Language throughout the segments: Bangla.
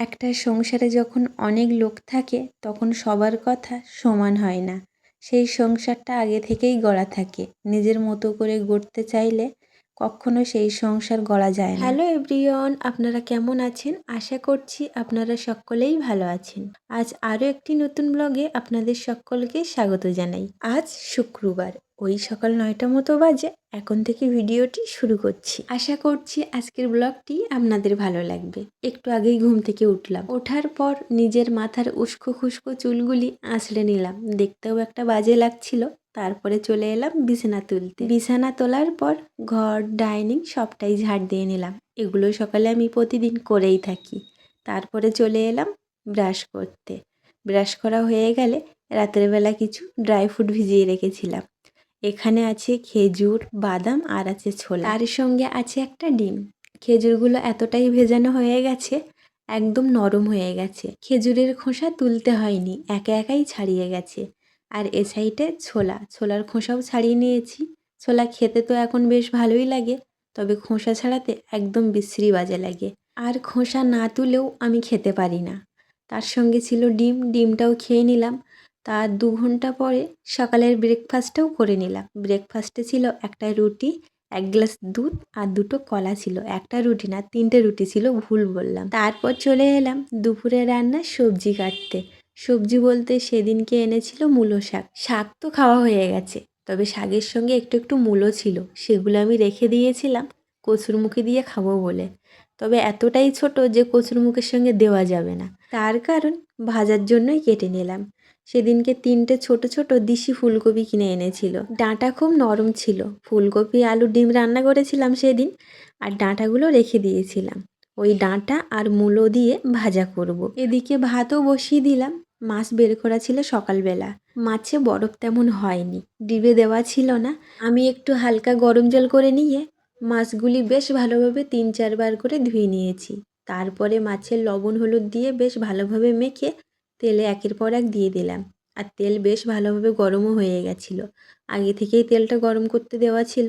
একটা সংসারে যখন অনেক লোক থাকে, তখন সবার কথা সমান হয় না। সেই সংসারটা আগে থেকেই গড়া থাকে। নিজের মতো করে গড়তে চাইলে কখনো সেই সংসার গড়া যায় না। হ্যালো এভরিওয়ান, আপনারা কেমন আছেন? আশা করছি আপনারা সকলেই ভালো আছেন। আজ আরও একটি নতুন ব্লগে আপনাদের সকলকে স্বাগত জানাই। আজ শুক্রবার। ওই সকাল নয়টা মতো বাজে, এখন থেকে ভিডিওটি শুরু করছি। আশা করছি আজকের ব্লগটি আপনাদের ভালো লাগবে। একটু আগেই ঘুম থেকে উঠলাম। ওঠার পর নিজের মাথার উস্কো খুস্কো চুলগুলি আঁচড়ে নিলাম। দেখতেও একটা বাজে লাগছিল। তারপরে চলে এলাম বিছানা তুলতে। বিছানা তোলার পর ঘর, ডাইনিং সবটাই ঝাড় দিয়ে নিলাম। এগুলো সকালে আমি প্রতিদিন করেই থাকি। তারপরে চলে এলাম ব্রাশ করতে। ব্রাশ করা হয়ে গেলে রাতের বেলা কিছু ড্রাই ফ্রুট ভিজিয়ে রেখেছিলাম। এখানে আছে খেজুর, বাদাম আর আছে ছোলা। তার সঙ্গে আছে একটা ডিম। খেজুরগুলো এতটাই ভেজানো হয়ে গেছে, একদম নরম হয়ে গেছে। খেজুরের খোসা তুলতে হয়নি, একা একাই ছাড়িয়ে গেছে। আর এ সাইডে ছোলা। ছোলার খোসাও ছাড়িয়ে নিয়েছি। ছোলা খেতে তো এখন বেশ ভালোই লাগে, তবে খোসা ছাড়াতে একদম বিশ্রী বাজে লাগে। আর খোসা না তুলেও আমি খেতে পারি না। তার সঙ্গে ছিল ডিম, ডিমটাও খেয়ে নিলাম। তার দু ঘণ্টা পরে সকালের ব্রেকফাস্টটাও করে নিলাম। ব্রেকফাস্টে ছিল একটা রুটি, এক গ্লাস দুধ আর দুটো কলা ছিল। একটা রুটি না, তিনটে রুটি ছিল, ভুল বললাম। তারপর চলে এলাম দুপুরে রান্না সবজি কাটতে। সবজি বলতে সেদিনকে এনেছিল মূলো শাক। শাক তো খাওয়া হয়ে গেছে, তবে শাকের সঙ্গে একটু একটু মূলো ছিল। সেগুলো আমি রেখে দিয়েছিলাম, কচুর মুখে দিয়ে খাব বলে। তবে এতটাই ছোট যে কচুর মুখের সঙ্গে দেওয়া যাবে না। তার কারণ ভাজার জন্যই কেটে নিলাম। সেদিনকে তিনটে ছোট ছোট দিশি ফুলকপি কিনে এনেছিল। ডাঁটা খুব নরম ছিল। ফুলকপি, আলু, ডিম রান্না করেছিলাম সেদিন আর ডাঁটাগুলো রেখে দিয়েছিলাম। ওই ডাঁটা আর মূলো দিয়ে ভাজা করব। এদিকে ভাতও বসিয়ে দিলাম। মাছ বের করা ছিল সকালবেলা। মাছে বরফ তেমন হয়নি। ডিবে দেওয়া ছিল না। আমি একটু হালকা গরম জল করে নিয়ে মাছগুলি বেশ ভালোভাবে তিন চারবার করে ধুয়ে নিয়েছি। তারপরে মাছের লবণ হলুদ দিয়ে বেশ ভালোভাবে মেখে তেলে একের পর এক দিয়ে দিলাম। আর তেল বেশ ভালোভাবে গরমও হয়ে গেছিল। আগে থেকেই তেলটা গরম করতে দেওয়া ছিল।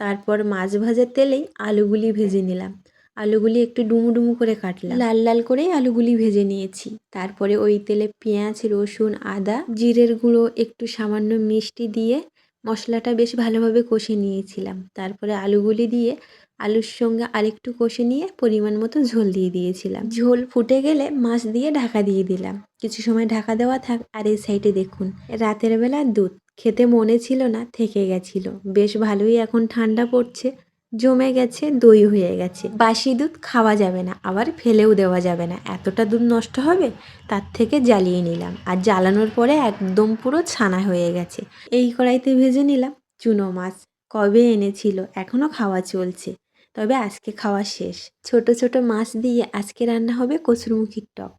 তারপর মাছ ভাজার তেলেই আলুগুলি ভেজে নিলাম। আলুগুলি একটু ডুমু ডুমু করে কাটলাম। লাল লাল করে আলুগুলি ভেজে নিয়েছি। তারপরে ওই তেলে পেঁয়াজ, রসুন, আদা, জিরের গুঁড়ো, একটু সামান্য মিষ্টি দিয়ে মশলাটা বেশ ভালোভাবে কষে নিয়েছিলাম। তারপরে আলুগুলি দিয়ে আলুর সঙ্গে আরেকটু কষে নিয়ে পরিমাণ মতো ঝোল দিয়ে দিয়েছিলাম। ঝোল ফুটে গেলে মাছ দিয়ে ঢাকা দিয়ে দিলাম। কিছু সময় ঢাকা দেওয়া থাক আর এই সাইডে দেখুন, রাতের বেলা দুধ। খেতে মনে ছিল না, থেকে গেছিল। বেশ ভালোই এখন ঠান্ডা পড়ছে। জমে গেছে, দই হয়ে গেছে। বাসি দুধ খাওয়া যাবে না, আবার ফেলেও দেওয়া যাবে না। এতটা দুধ নষ্ট হবে, তার থেকে জ্বালিয়ে নিলাম। আর জ্বালানোর পরে একদম পুরো ছানা হয়ে গেছে। এই কড়াইতে ভেজে নিলাম চুনো মাছ। কবে এনেছিল এখনও খাওয়া চলছে। তবে আজকে খাওয়া শেষ। ছোট ছোট মাছ দিয়ে আজকে রান্না হবে কচুরমুখির টক।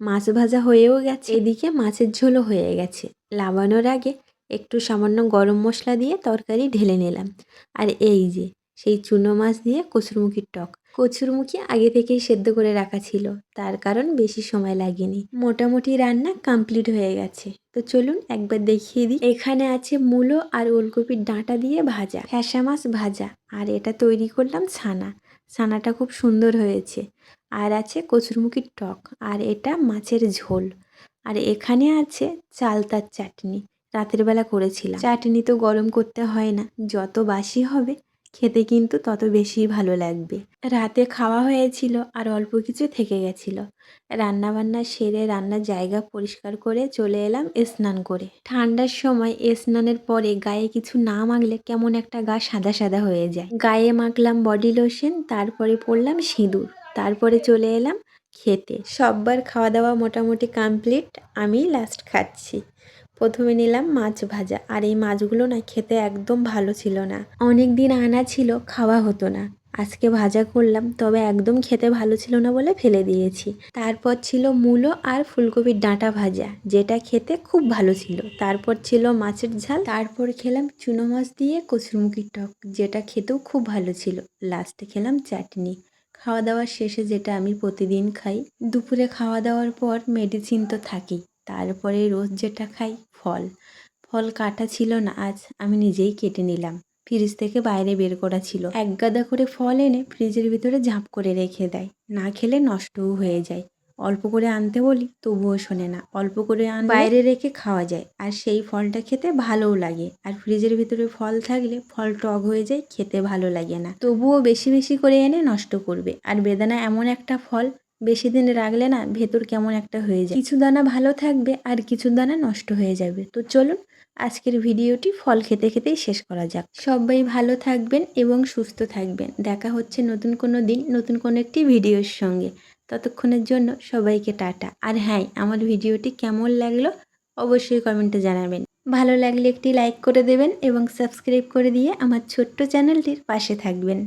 মাছ ভাজা হয়েও গেছে, এদিকে মাছের ঝোলও হয়ে গেছে। লাবানোর আগে একটু সামান্য গরম মশলা দিয়ে তরকারি ঢেলে নিলাম। আর এই যে সেই চুনো মাছ দিয়ে কচুরমুখির টক। কচুরমুখী আগে থেকেই সেদ্ধ করে রাখা ছিল, তার কারণ বেশি সময় লাগেনি। মোটামুটি রান্না কমপ্লিট হয়ে গেছে। তো চলুন একবার দেখিয়ে দিই। এখানে আছে মূলো আর ওলকপির ডাঁটা দিয়ে ভাজা, ফ্যাসা মাছ ভাজা, আর এটা তৈরি করলাম ছানা। ছানাটা খুব সুন্দর হয়েছে। আর আছে কচুরমুখির টক, আর এটা মাছের ঝোল। আর এখানে আছে চালতার চাটনি। রাতের বেলা করেছিলাম। চাটনি তো গরম করতে হয় না, যত বাসি হবে খেতে কিন্তু তত বেশি ভালো লাগবে। রাতে খাওয়া হয়েছিল আর অল্প কিছু থেকে গেছিল। রান্নাবান্না সেরে রান্নার জায়গা পরিষ্কার করে চলে এলাম স্নান করে। ঠান্ডার সময় স্নানের পরে গায়ে কিছু না মাখলে কেমন একটা গা সাদা সাদা হয়ে যায়। গায়ে মাখলাম বডি লোশন তারপরে পরলাম সিঁদুর। তারপরে চলে এলাম খেতে। সববার খাওয়া দাওয়া মোটামুটি কমপ্লিট আমি লাস্ট খাচ্ছি। প্রথমে নিলাম মাছ ভাজা। আর এই মাছগুলো না খেতে একদম ভালো ছিল না। অনেক দিন আনা ছিল, খাওয়া হতো না। আজকে ভাজা করলাম, তবে একদম খেতে ভালো ছিল না বলে ফেলে দিয়েছি। তারপর ছিল মূলো আর ফুলকপির ডাঁটা ভাজা, যেটা খেতে খুব ভালো ছিল। তারপর ছিল মাছের ঝাল। তারপর খেলাম চুনো মাছ দিয়ে কচুরমুখির টক, যেটা খেতেও খুব ভালো ছিল। লাস্টে খেলাম চাটনি। খাওয়া দাওয়ার শেষে যেটা আমি প্রতিদিন খাই, দুপুরে খাওয়া দাওয়ার পর মেডিসিন তো থাকেই। তারপরে রোজ যেটা খাই ফল। ফল কাটা ছিল না আজ আমি নিজেই কেটে নিলাম। ফ্রিজ থেকে বাইরে বের করা ছিল। এক গাদা করে ফল এনে ফ্রিজের ভিতরে ঝাঁপ করে রেখে দেয়। না খেলে নষ্টও হয়ে যায়। অল্প করে আনতে বলি তবুও শোনে না। অল্প করে আন বাইরে রেখে খাওয়া যায়। আর সেই ফলটা খেতে ভালোও লাগে। আর ফ্রিজের ভিতরে ফল থাকলে ফল টক হয়ে যায় খেতে ভালো লাগে না। তবুও বেশি বেশি করে এনে নষ্ট করবে। আর বেদানা এমন একটা ফল বেশি দিন রাখলে না ভেতর কেমন একটা হয়ে যায়। কিছু দানা ভালো থাকবে আর কিছু দানা নষ্ট হয়ে যাবে। তো চলুন আজকের ভিডিওটি ফল খেতে খেতেই শেষ করা যাক। সবাই ভালো থাকবেন এবং সুস্থ থাকবেন। দেখা হচ্ছে নতুন কোনো দিন, নতুন কোনো একটি ভিডিওর সঙ্গে। ততক্ষণের জন্য সবাইকে টাটা। আর হ্যাঁ আমার ভিডিওটি কেমন লাগল অবশ্যই কমেন্টে জানাবেন। ভালো লাগলে একটি লাইক করে দেবেন এবং সাবস্ক্রাইব করে দিয়ে আমার ছোট্ট চ্যানেলটির পাশে থাকবেন।